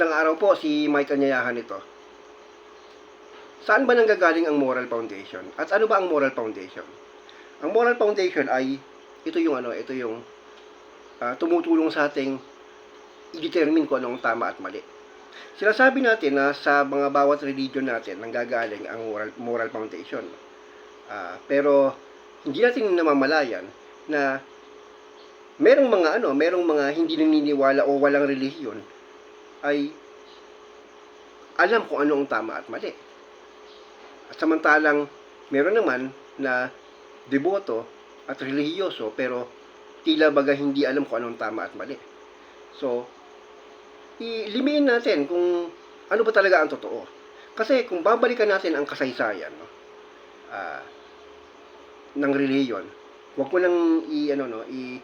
Magandang araw po, si Mike Anyayahan ito. Saan ba nanggagaling ang moral foundation? At ano ba ang moral foundation? Ang moral foundation ay, ito yung ano, ito yung ah, tumutulong sa ating i-determine kung ano ang tama at mali. Sinasabi natin na sa mga bawat religion natin nanggagaling ang moral, moral foundation. Ah, pero hindi natin namamalayan na merong mga ano, merong mga hindi naniniwala o walang relihiyon ay alam kung ano ang tama at mali. At samantalang meron naman na deboto at relihiyoso pero tila baga hindi alam kung anong tama at mali. So, ilimiin natin kung ano ba talaga ang totoo. Kasi kung babalikan natin ang kasaysayan no, ah, ng reliyon, wag mo nang i ano no, i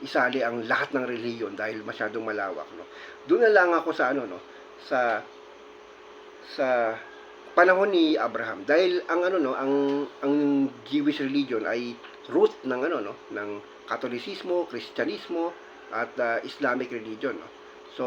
isali ang lahat ng reliyon dahil masyadong malawak no. Doon na lang ako sa ano no, sa sa panahon ni Abraham dahil ang ano no, ang ang Jewish religion ay root ng ano no, ng Katolisismo, Kristyanismo at ah, Islamic religion no. So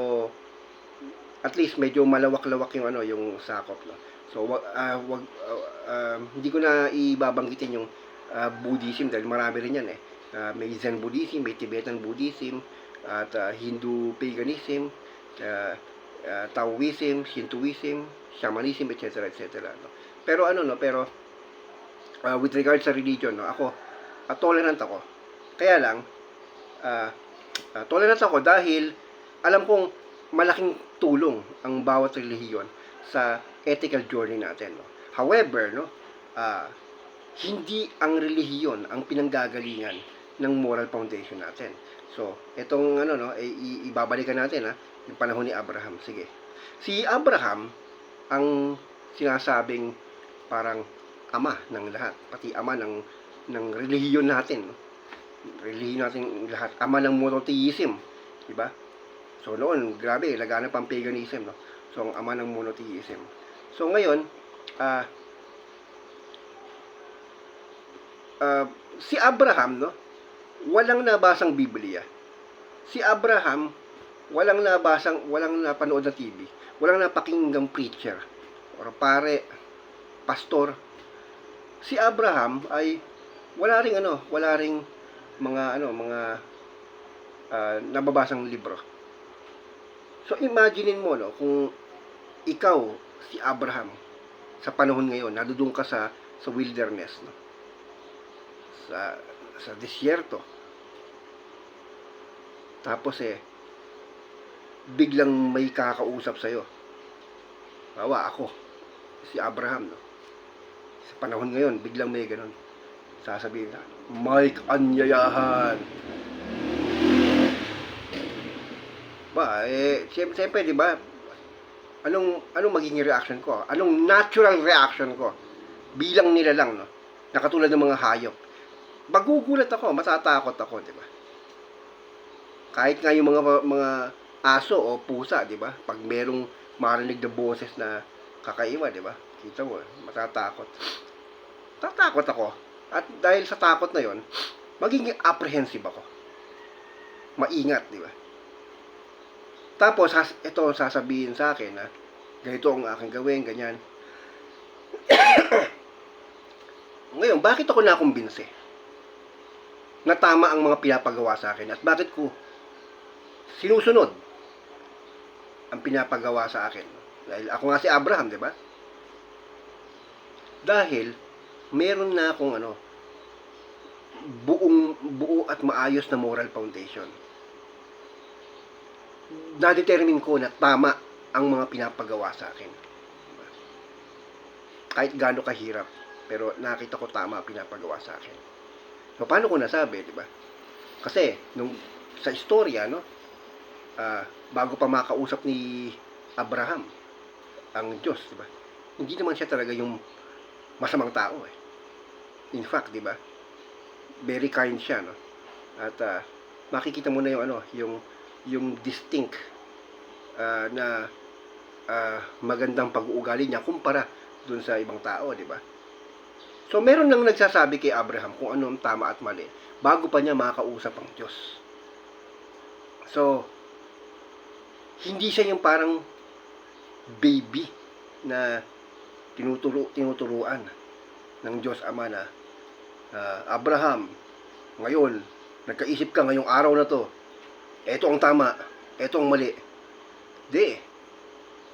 at least medyo malawak-lawak yung ano yung sakop no. So wag ah, wag ah, ah, hindi ko na ibabanggitin yung ah, Buddhism dahil marami rin yan eh. Ah, may Zen Buddhism, may Tibetan Buddhism, at ah, Hindu paganism, ah, ah, Taoism, Shintoism, Shamanism, etc. etc. No? Pero ano no, pero ah, with regard sa religion, no, ako ah, tolerant ako. Kaya lang ah, ah, tolerant ako dahil alam kong malaking tulong ang bawat relihiyon sa ethical journey natin. No? However, no, ah, hindi ang relihiyon ang pinanggagalingan ng moral foundation natin. So, itong ano no, i- ibabalikan natin ha, yung panahon ni Abraham. Sige. Si Abraham ang sinasabing parang ama ng lahat, pati ama ng ng relihiyon natin. No? Relihiyon natin lahat, ama ng monotheism, di ba? So noon, grabe, laganap ang paganism, no? So ang ama ng monotheism. So ngayon, ah ah, si Abraham, no? Walang nabasang Biblia. Si Abraham, walang nabasang, walang napanood na TV. Walang napakinggang preacher or pare, pastor. Si Abraham ay wala ring ano, wala ring mga ano, mga ah, nababasang libro. So imaginein mo no, kung ikaw si Abraham sa panahon ngayon, nadudong ka sa sa wilderness, no? Sa sa disyerto. Tapos eh biglang may kakausap sa iyo. Bawa ako, si Abraham, no? Sa panahon ngayon, biglang may ganun. Sasabihin na, Mike Anyayahan. Ba, eh, siyempre, siyempre, di ba, anong, anong magiging reaction ko? Anong natural reaction ko? Bilang nila lang, no? Nakatulad ng mga hayop. Magugulat ako, matatakot ako, di ba? Kahit nga yung mga mga aso o pusa, di ba? Pag merong marinig na boses na kakaiba, di ba? Kita mo, matatakot. Tatakot ako. At dahil sa takot na yon, magiging apprehensive ako. Maingat, di ba? Tapos, ito ang sasabihin sa akin na ganito ang aking gawin, ganyan. Ngayon, bakit ako nakumbinse? Na tama ang mga pinapagawa sa akin at bakit ko sinusunod ang pinapagawa sa akin. Dahil ako nga si Abraham, di ba? Dahil meron na akong ano buong buo at maayos na moral foundation. Na-determine ko na tama ang mga pinapagawa sa akin. Kahit gaano kahirap, pero nakita ko tama pinapagawa sa akin. So, paano ko nasabi, di ba? Kasi, nung, sa istorya, no, ah, bago pa makausap ni Abraham, ang Diyos, di ba? Hindi naman siya talaga yung masamang tao, eh. In fact, di ba? Very kind siya, no? At ah, makikita mo na yung ano, yung yung distinct ah, na ah, magandang pag-uugali niya kumpara dun sa ibang tao, di ba? So, meron nang nagsasabi kay Abraham kung ano ang tama at mali bago pa niya makausap ang Diyos. So, hindi siya yung parang baby na tinuturo, tinuturuan ng Diyos Ama na ah, Abraham, ngayon, nagkaisip ka ngayong araw na to, eto ang tama, eto ang mali. Di.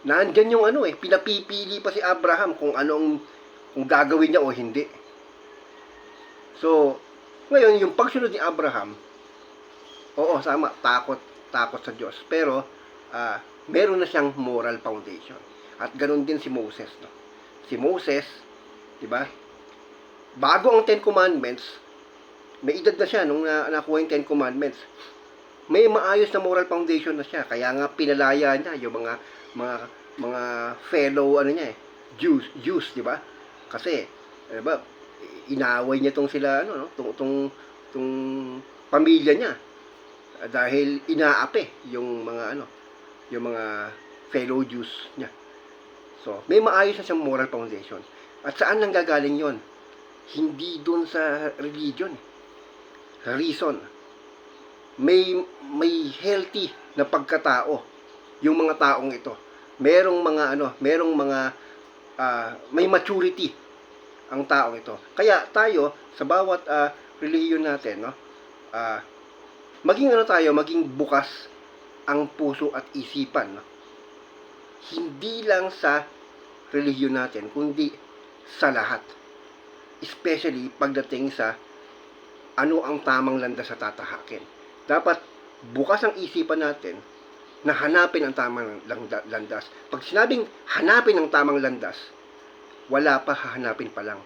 Nandyan yung ano eh, pinapipili pa si Abraham kung anong kung gagawin niya o hindi. So, ngayon, yung pagsunod ni Abraham, oo, sama, takot, takot sa Diyos. Pero, ah, meron na siyang moral foundation. At ganun din si Moses, no? Si Moses, di ba? Bago ang Ten Commandments, may edad na siya nung na, nakuha yung Ten Commandments. May maayos na moral foundation na siya. Kaya nga pinalaya niya yung mga mga mga fellow ano niya eh, Jews, Jews, di ba? Kasi, ano ba, inaway niya tong sila ano no, tong tong, tong pamilya niya Ah, dahil inaapi yung mga ano, yung mga fellow Jews niya. So, may maayos na siyang moral foundation. At saan nang gagaling yon? Hindi doon sa religion. Sa reason. May may healthy na pagkatao yung mga taong ito. Merong mga ano, merong mga ah, may maturity ang taong ito. Kaya tayo sa bawat ah, relihiyon natin, no? ah, maging ano tayo, maging bukas ang puso at isipan, no? Hindi lang sa relihiyon natin, kundi sa lahat. Especially pagdating sa ano ang tamang landas sa tatahakin. Dapat bukas ang isipan natin na hanapin ang tamang landa- landas. Pag sinabing hanapin ang tamang landas, wala pa hahanapin pa lang.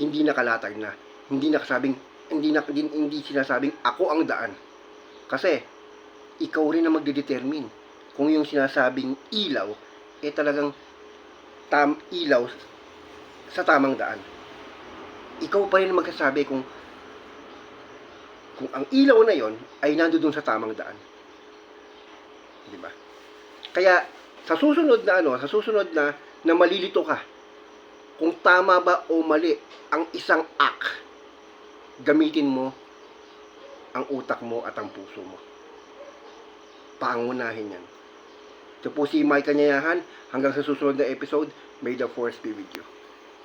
Hindi nakalatag na. Hindi nakasabing hindi na hindi, hindi sinasabing ako ang daan. Kasi ikaw rin ang magdedetermine kung yung sinasabing ilaw eh talagang tam ilaw sa tamang daan. Ikaw pa rin magsasabi kung kung ang ilaw na yon ay nandoon sa tamang daan. Di ba? Kaya sa susunod na ano, sa susunod na na malilito ka kung tama ba o mali ang isang act, gamitin mo ang utak mo at ang puso mo. Paangunahin yan. Ito po si Mike Kanyayahan. Hanggang sa susunod na episode, may the force be with you.